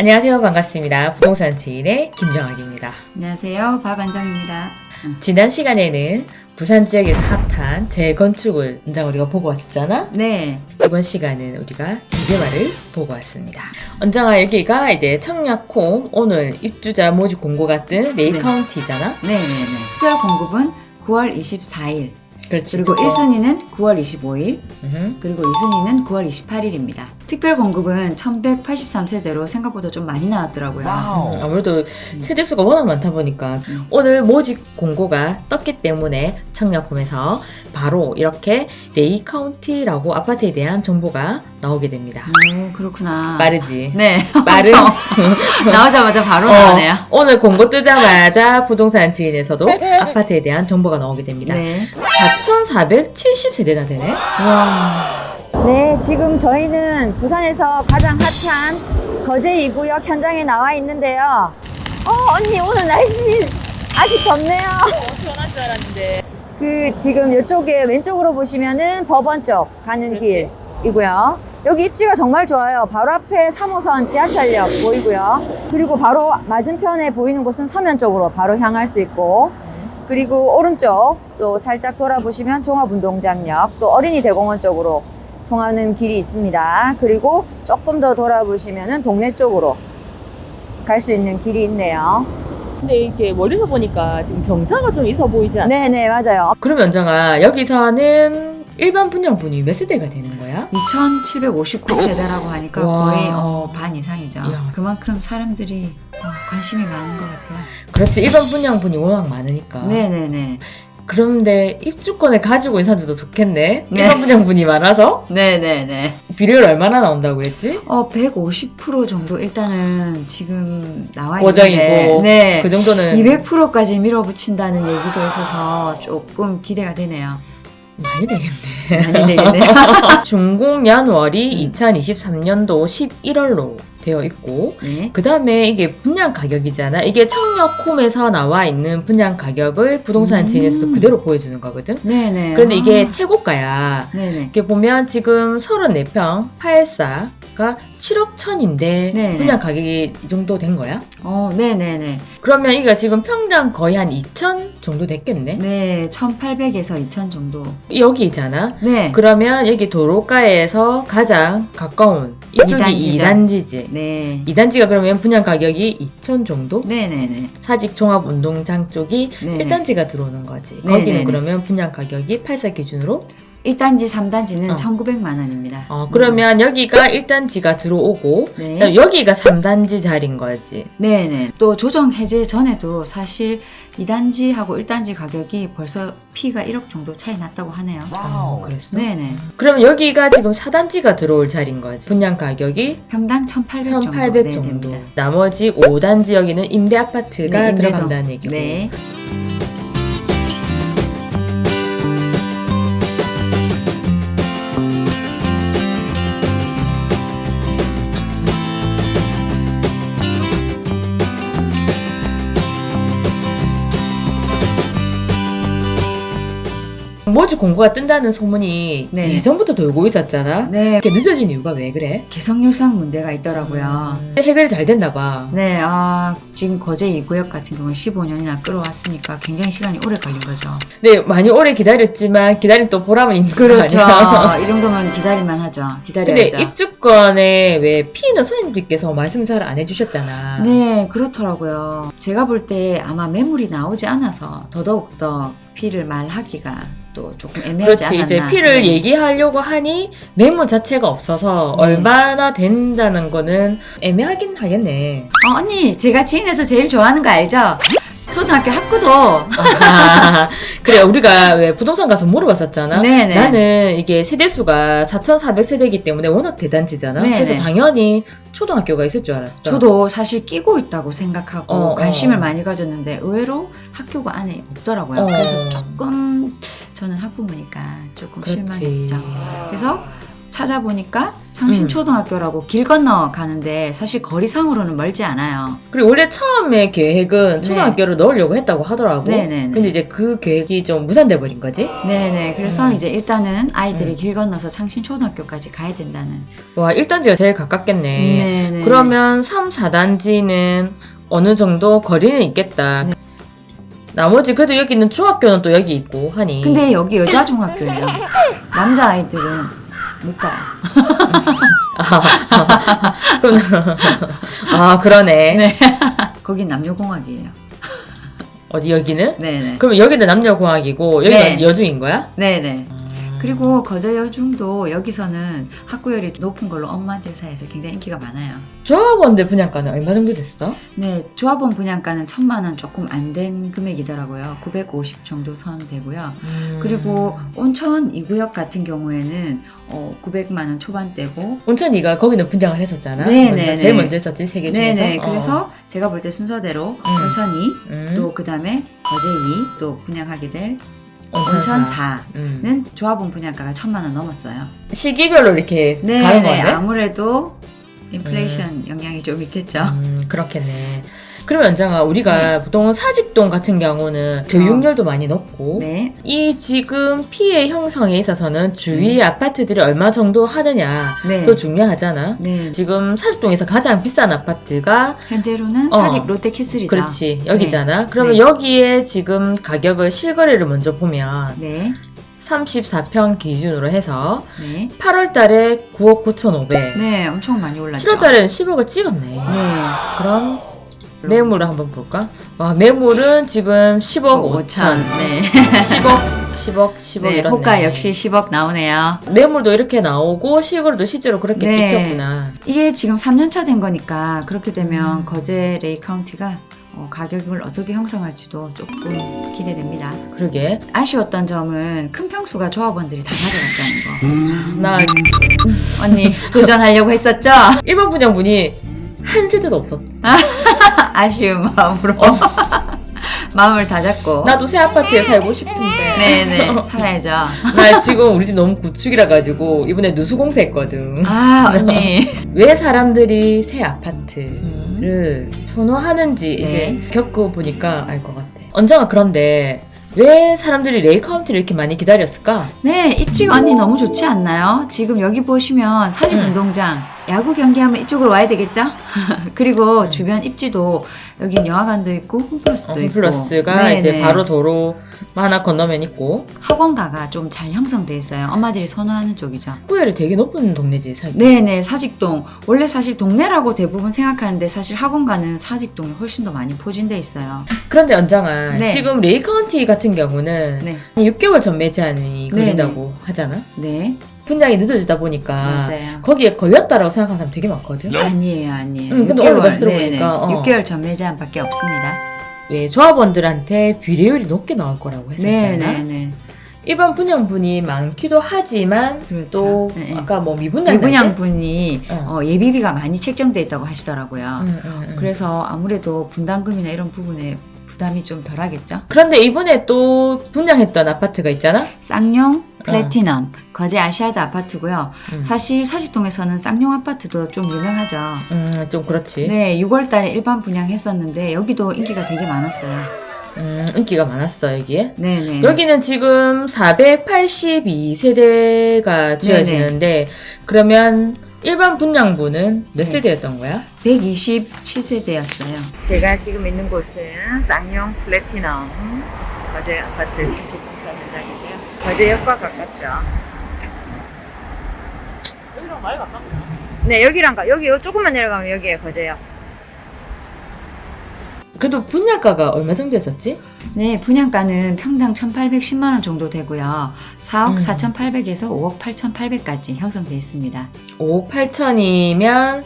안녕하세요. 반갑습니다. 부동산 지인의 김정학입니다. 안녕하세요. 박원장입니다. 지난 시간에는 부산 지역에서 핫한 재건축을 원장 우리가 보고 왔었잖아. 네. 이번 시간은 우리가 기대마를 보고 왔습니다. 원장아 여기가 이제 청약홈 오늘 입주자 모집 공고 같은 레이 네. 카운티잖아. 네네네. 특별 공급은 9월 24일, 그렇지. 그리고 또. 1순위는 9월 25일, 음흠. 그리고 2순위는 9월 28일입니다. 특별 공급은 1183세대로 생각보다 좀 많이 나왔더라고요. 음, 아무래도 세대 수가 워낙 많다 보니까 음. 오늘 모집 공고가 떴기 때문에 청약홈에서 바로 이렇게 레이 카운티라고 아파트에 대한 정보가 나오게 됩니다. 오, 그렇구나. 빠르지? 네. 빠른 엄청 나오자마자 바로 어, 나오네요. 오늘 공고 뜨자마자 부동산 지인에서도 아파트에 대한 정보가 나오게 됩니다. 네. 4,470세대나 되네? 와. 네, 지금 저희는 부산에서 가장 핫한 거제 2구역 현장에 나와 있는데요. 어, 언니 오늘 날씨 아직 덥네요. 시원한 줄 알았는데. 그 지금 이쪽에 왼쪽으로 보시면은 법원 쪽 가는 그렇지. 길이고요. 여기 입지가 정말 좋아요. 바로 앞에 3호선 지하철역 보이고요. 그리고 바로 맞은편에 보이는 곳은 서면 쪽으로 바로 향할 수 있고 그리고 오른쪽 또 살짝 돌아보시면 종합운동장역 또 어린이 대공원 쪽으로 통하는 길이 있습니다. 그리고 조금 더 돌아보시면은 동네 쪽으로 갈 수 있는 길이 있네요. 근데 이게 멀리서 보니까 지금 경사가 좀 있어 보이지 않아? 네네 맞아요. 그럼 연정아 여기서는 일반 분양분이 몇 세대가 되는 거야? 2759세대라고 하니까 와. 거의 어, 반 이상이죠. 이야. 그만큼 사람들이 어, 관심이 많은 것 같아요. 그렇지 일반 분양분이 워낙 많으니까. 네네네. 그런데 입주권을 가지고 있는 사람들도 좋겠네. 네. 일반 분양분이 많아서 네네네. 비율 얼마나 나온다고 그랬지? 어, 150% 정도 일단은 지금 나와 고정이고 있는데 네. 그 정도는 200%까지 밀어붙인다는 얘기도 있어서 조금 기대가 되네요. 많이 되겠네. 많이 되겠네요. 준공연월이 음. 2023년도 11월로 되어 있고 네. 그 다음에 이게 분양 가격이잖아. 이게 청력홈에서 나와 있는 분양 가격을 부동산 음. 지인에서 그대로 보여주는 거거든. 네네. 그런데 이게 아, 최고가야. 네네. 이렇게 보면 지금 34평 8사가 7억 천인데 네네. 분양 가격이 이 정도 된 거야? 어, 네네네. 그러면 이거 지금 평당 거의 한 2천 정도 됐겠네? 네, 1,800에서 2,000 정도. 여기잖아. 네. 그러면 여기 도로가에서 가장 가까운 이쪽이 이단지죠. 2단지지. 네. 2단지가 그러면 분양 가격이 2천 정도? 네네네. 사직 종합 운동장 쪽이 네네. 1단지가 들어오는 거지. 네네네. 거기는 그러면 분양 가격이 8사 기준으로 1단지, 3단지는 어. 1,900만 원입니다. 어, 그러면 여기가 1단지가 들어오고 네. 그다음에 여기가 3단지 자리인 거지. 네네. 또 조정 해제 전에도 사실 2단지하고 1단지 가격이 벌써 피가 1억 정도 차이 났다고 하네요. 어, 그랬어? 네네. 그럼 여기가 지금 4단지가 들어올 자리인 거지. 분양 가격이 평당 1,800 정도. 1,800 네, 정도. 됩니다. 나머지 5단지 여기는 임대 아파트가 네, 임대도. 들어간다는 얘기고. 네. 모집 공고가 뜬다는 소문이 네. 예전부터 돌고 있었잖아. 네. 이렇게 늦어진 이유가 왜 그래? 개성률상 문제가 있더라고요. 음, 해결이 잘 됐나 봐. 네, 아, 지금 거제 2구역 같은 경우는 15년이나 끌어왔으니까 굉장히 시간이 오래 걸린 거죠. 네, 많이 오래 기다렸지만 기다린 또 보람은 있는 거 그렇죠. 아니야? 이 정도면 기다릴만 하죠. 근데 기다려야죠. 입주권에 왜 피는 소장님들께서 말씀 잘 안 해주셨잖아. 네, 그렇더라고요. 제가 볼 때 아마 매물이 나오지 않아서 더더욱더 피를 말하기가 또 조금 애매하지 그렇지 않았나. 이제 피를 네. 얘기하려고 하니 매물 자체가 없어서 네. 얼마나 된다는 거는 애매하긴 하겠네. 어, 언니, 제가 지인에서 제일 좋아하는 거 알죠? 초등학교 학구도 아, 그래 우리가 왜 부동산 가서 물어봤었잖아. 네네. 나는 이게 세대수가 4,400세대이기 때문에 워낙 대단지잖아. 네네. 그래서 당연히 초등학교가 있을 줄 알았어. 저도 사실 끼고 있다고 생각하고 어, 관심을 어. 많이 가졌는데 의외로 학교가 안에 없더라고요. 어. 그래서 조금 저는 학부모니까 조금 그렇지. 실망했죠. 그래서 찾아보니까 창신초등학교라고 길 건너 가는데 사실 거리상으로는 멀지 않아요. 그리고 원래 처음에 계획은 초등학교를 넣으려고 했다고 하더라고. 네. 네네네. 근데 이제 그 계획이 좀 무산돼 버린 거지. 네네. 그래서 음. 이제 일단은 아이들이 음. 길 건너서 창신초등학교까지 가야 된다는. 와 1단지가 제일 가깝겠네. 네네. 그러면 3, 4단지는 어느 정도 거리는 있겠다. 네. 나머지 그래도 여기 있는 중학교는 또 여기 있고 하니. 근데 여기 여자 중학교예요. 남자 아이들은 못 가요. 그럼- 아 그러네. 네. 거긴 남녀공학이에요. 어디 여기는? 네네. 그러면 여기는 남녀 공학이고 여기는 네. 여중인 거야? 네네. 그리고 거저 여중도 여기서는 학구열이 높은 걸로 엄마들 사이에서 굉장히 인기가 많아요. 조합원들 분양가는 얼마 정도 됐어? 네, 조합원 분양가는 천만 원 조금 안 된 금액이더라고요. 950 정도 선 되고요. 음. 그리고 온천 2구역 같은 경우에는 어, 900만 원 초반대고 온천이가 거기는 분양을 했었잖아. 네, 먼저, 네, 제일 네. 먼저 했었지 세계 중에서. 네네. 어. 그래서 제가 볼 때 순서대로 온천이 음. 또 그다음에 거제이 또 분양하게 될 온천사. 온천 음. 4는 조합원 분양가가 천만 원 넘었어요. 시기별로 이렇게 네, 가는 네. 거네. 아무래도 인플레이션 영향이 좀 있겠죠. 음, 그렇겠네. 그러면 연장아 우리가 보통 사직동 같은 경우는 어. 저육열도 많이 높고 네. 이 지금 피해 형성에 있어서는 주위 아파트들이 얼마 정도 하느냐 네. 또 중요하잖아. 네. 지금 사직동에서 가장 비싼 아파트가 현재로는 어. 사직 롯데캐슬이죠. 그렇지 여기잖아. 그러면 네. 여기에 지금 가격을 실거래를 먼저 보면 네. 34평 기준으로 해서 네. 8월 달에 9억 9,500. 네, 엄청 많이 올랐죠. 7월 달에는 10억을 찍었네. 네. 그럼 매물을 한번 볼까? 와, 매물은 지금 10억 5천. 네. 10억, 10억, 10억 네, 이렇네. 호가 역시 10억 나오네요. 매물도 이렇게 나오고 실거래도 실제로 그렇게 네. 찍혔구나. 이게 지금 3년차 된 거니까 그렇게 되면 음. 거제 레이 카운티가 어, 가격을 어떻게 형성할지도 조금 기대됩니다. 그러게. 아쉬웠던 점은 큰 평수가 조합원들이 다 가져갔다는 거. 나 언니 도전하려고 했었죠? 일반 분양분이 한 세대도 없었어. 아쉬운 마음으로 마음을 다잡고 나도 새 아파트에 살고 싶은데. 네네 살아야죠. 나 지금 우리 집 너무 구축이라 가지고 이번에 누수공사 했거든. 아 언니 왜 사람들이 새 아파트를 선호하는지 네. 이제 겪어보니까 알 것 같아. 언정아 그런데 왜 사람들이 레이 카운티를 이렇게 많이 기다렸을까? 네 입지가 언니 너무 좋지 않나요? 지금 여기 보시면 음. 운동장 야구 경기하면 이쪽으로 와야 되겠죠? 그리고 주변 입지도 여긴 영화관도 있고 홈플러스도 있고 홈플러스가 네네. 이제 바로 도로 하나 건너면 있고 학원가가 좀 잘 형성돼 있어요. 엄마들이 선호하는 쪽이죠. 학구열이 되게 높은 동네지 사실. 네네 사직동 원래 사실 동네라고 대부분 생각하는데 사실 학원가는 사직동이 훨씬 더 많이 포진돼 있어요. 그런데 연장아 네. 지금 레이 카운티 같은 경우는 네, 6개월 전 매 제한이 걸린다고 하잖아. 네 분양이 늦어지다 보니까 맞아요. 거기에 걸렸다라고 생각하는 사람 되게 많거든. 아니에요, 아니에요. 응, 근데 오늘 말씀 들어보니까, 어. 6개월 전매 제한밖에 없습니다. 왜 조합원들한테 비례율이 높게 나올 거라고 했었잖아. 네네네. 일반 분양분이 많기도 하지만 그렇죠. 또 네. 아까 뭐 미분양 미분양 분이 어. 어, 예비비가 많이 책정돼 있다고 하시더라고요. 음, 음, 음. 그래서 아무래도 분담금이나 이런 부분에 부담이 좀 덜하겠죠. 그런데 이번에 또 분양했던 아파트가 있잖아. 쌍용 플래티넘 거제 아시아드 아파트고요. 음. 사실 사직동에서는 쌍용 아파트도 좀 유명하죠. 음, 좀 그렇지. 네, 6월달에 일반 분양했었는데 여기도 인기가 되게 많았어요. 음, 인기가 많았어 여기에. 네네. 여기는 지금 482세대가 지어지는데 그러면 일반 분양분은 몇 네. 세대였던 거야? 127세대였어요. 제가 지금 있는 곳은 쌍용 플래티넘 거제 아파트 신축 공사 현장이고요. 거제역과 가깝죠. 여기랑 많이 가깝다. 네, 여기랑 가, 여기 조금만 내려가면 여기에 거제역. 그래도 분양가가 얼마 정도 했었지? 네, 분양가는 평당 1,810만 원 정도 되고요. 4억 음. 4,800에서 5억 8,800까지 형성돼 있습니다. 5억 8천이면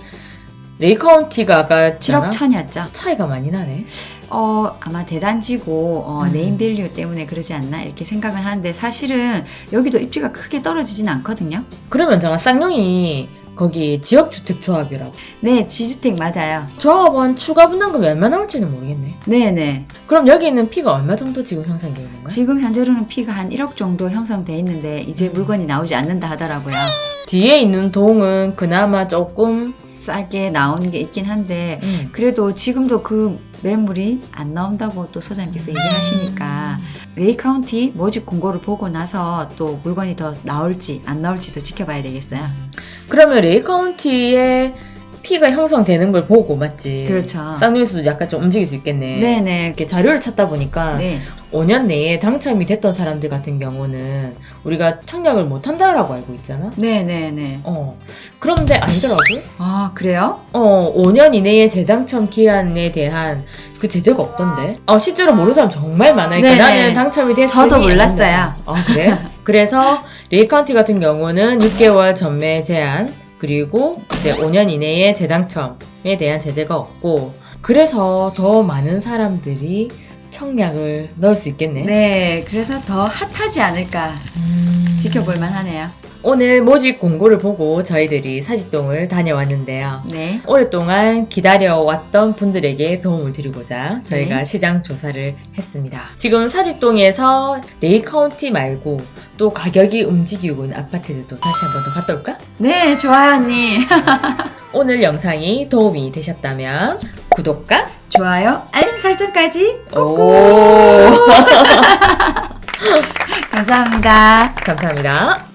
레이카운티가 아까 7억 천이었죠. 차이가 많이 나네. 어, 아마 대단지고 어, 음. 네임밸류 때문에 그러지 않나 이렇게 생각을 하는데 사실은 여기도 입지가 크게 떨어지진 않거든요. 그러면 정아 쌍용이 거기 지역주택조합이라고. 네, 지주택 맞아요. 조합원 추가 분담금이 얼마 나올지는 모르겠네. 네네. 그럼 여기 있는 피가 얼마 정도 지금 형성되어 있는 거야? 지금 현재로는 피가 한 1억 정도 형성돼 있는데 이제 물건이 나오지 않는다 하더라고요. 뒤에 있는 동은 그나마 조금 싸게 나오는 게 있긴 한데 음. 그래도 지금도 그 매물이 안 나온다고 또 소장님께서 얘기하시니까 레이 카운티 모집 공고를 보고 나서 또 물건이 더 나올지 안 나올지도 지켜봐야 되겠어요. 그러면 레이 카운티에 피가 형성되는 걸 보고 맞지? 그렇죠. 쌍용에서도 약간 좀 움직일 수 있겠네. 네네. 이렇게 자료를 찾다 보니까 네. 5년 내에 당첨이 됐던 사람들 같은 경우는 우리가 청약을 못 한다라고 알고 있잖아. 네네네. 어. 그런데 아니더라고. 아 그래요? 어, 5년 이내의 재당첨 기한에 대한 그 제재가 없던데. 어, 실제로 모르는 사람 정말 많으니까 네네. 나는 당첨이 됐으니 저도 안 몰랐어요. 아, 그래? 그래서 레이 카운티 같은 경우는 6개월 전매 제한 그리고 이제 5년 이내의 재당첨에 대한 제재가 없고 그래서 더 많은 사람들이 청약을 넣을 수 있겠네. 네. 그래서 더 핫하지 않을까 음. 지켜볼 만하네요. 오늘 모집 공고를 보고 저희들이 사직동을 다녀왔는데요. 네. 오랫동안 기다려왔던 분들에게 도움을 드리고자 저희가 네. 시장 조사를 했습니다. 지금 사직동에서 레이 카운티 말고 또 가격이 움직이고 있는 아파트들도 다시 한 번 더 갔다 올까? 네 좋아요 언니. 오늘 영상이 도움이 되셨다면 구독과 좋아요. 알림 설정까지. 오 감사합니다. 감사합니다.